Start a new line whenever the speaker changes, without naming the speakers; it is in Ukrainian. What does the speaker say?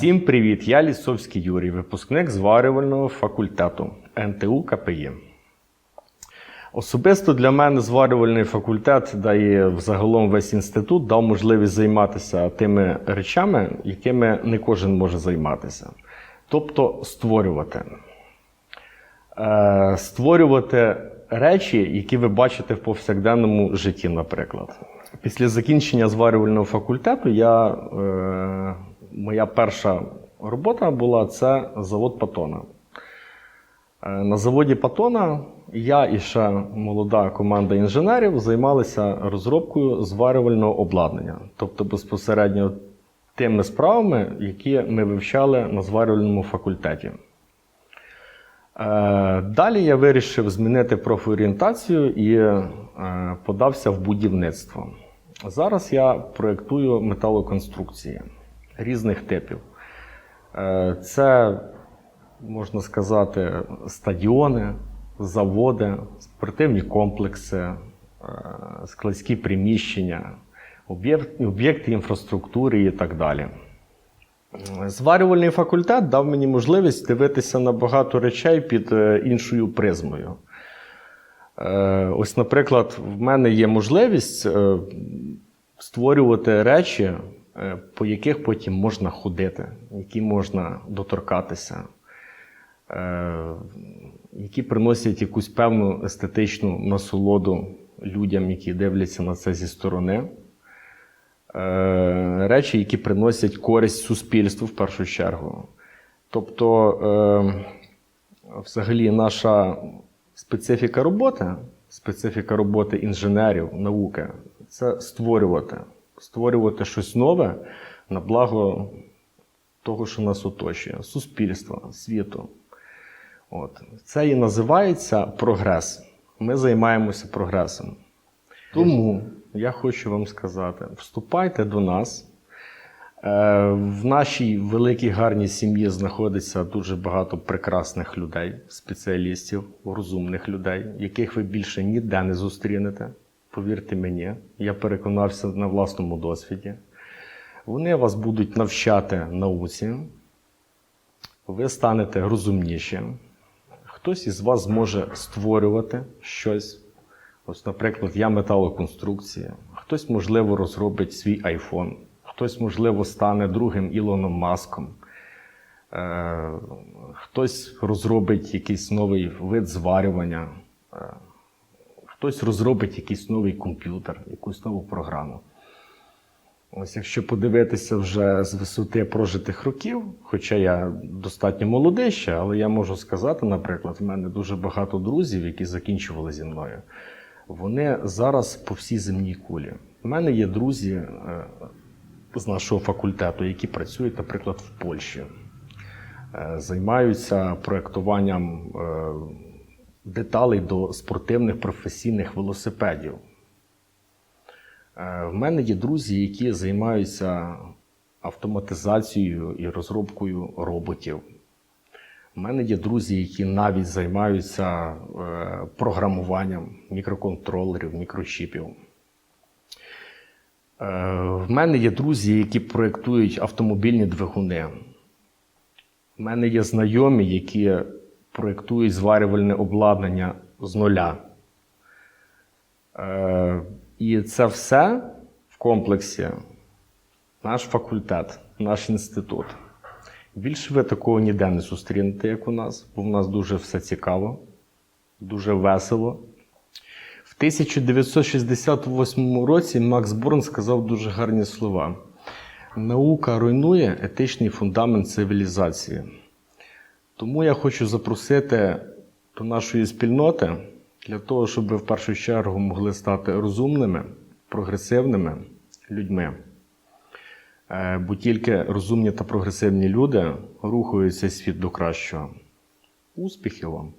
Всім привіт! Я Лісовський Юрій, випускник зварювального факультету НТУ КПІ. Особисто для мене зварювальний факультет, да і взагалом весь інститут дав можливість займатися тими речами, якими не кожен може займатися. Тобто створювати. Е, створювати речі, які ви бачите в повсякденному житті, наприклад. Після закінчення зварювального факультету я, е, моя перша робота була це завод Патона. Е, На заводі Патона я і ще молода команда інженерів займалися розробкою зварювального обладнання, тобто безпосередньо тими справами, які ми вивчали на зварювальному факультеті. Е, Далі я вирішив змінити профорієнтацію і е, подався в будівництво. Зараз я проєктую металоконструкції різних типів. Е, Це, можна сказати, стадіони, заводи, спортивні комплекси, е, складські приміщення, об'єкти інфраструктури і так далі. Зварювальний факультет дав мені можливість дивитися на багато речей під е, іншою призмою. Ось, наприклад, в мене є можливість створювати речі, по яких потім можна ходити, які можна доторкатися, е, які приносять якусь певну естетичну насолоду людям, які дивляться на це зі сторони. Е, речі, які приносять користь суспільству в першу чергу. Тобто, е, взагалі, наша специфіка роботи, специфіка роботи інженерів, науки це створювати, створювати щось нове на благо того, що нас оточує, суспільства, світу. От. Це і називається прогрес. Ми займаємося прогресом. Тому я хочу вам сказати: вступайте до нас. Е, В нашій великій гарній сім'ї знаходиться дуже багато прекрасних людей, спеціалістів, розумних людей, яких ви більше ніде не зустрінете. Повірте мені, я переконався на власному досвіді. Вони вас будуть навчати науці, ви станете розумніші. Хтось із вас зможе створювати щось. Ось, наприклад, я металоконструкція. Хтось, можливо, розробить свій iPhone, хтось, можливо, стане другим Ілоном Маском. Е, хтось розробить якийсь новий вид зварювання, е, хтось розробить якийсь новий комп'ютер, якусь нову програму. Ось якщо подивитися вже з висоти прожитих років, хоча я достатньо молодий ще, але я можу сказати, наприклад, в мене дуже багато друзів, які закінчували зі мною. Вони зараз по всій земній кулі. У мене є друзі е, з нашого факультету, які працюють, наприклад, в Польщі, Е, займаються проєктуванням е, деталей до спортивних професійних велосипедів. Е, В мене є друзі, які займаються автоматизацією і розробкою роботів. У мене є друзі, які навіть займаються е, програмуванням мікроконтролерів, мікрочіпів. Е, В мене є друзі, які проєктують автомобільні двигуни. У мене є знайомі, які проєктують зварювальне обладнання з нуля. Е, І це все в комплексі наш факультет, наш інститут. Більше ви такого ніде не зустрінете, як у нас, бо в нас дуже все цікаво, дуже весело. В 1968 році Макс Борн сказав дуже гарні слова: наука руйнує етичний фундамент цивілізації. Тому я хочу запросити до нашої спільноти для того, щоб ви в першу чергу могли стати розумними, прогресивними людьми. Е, Бо тільки розумні та прогресивні люди рухаються світ до кращого. Успіхів вам!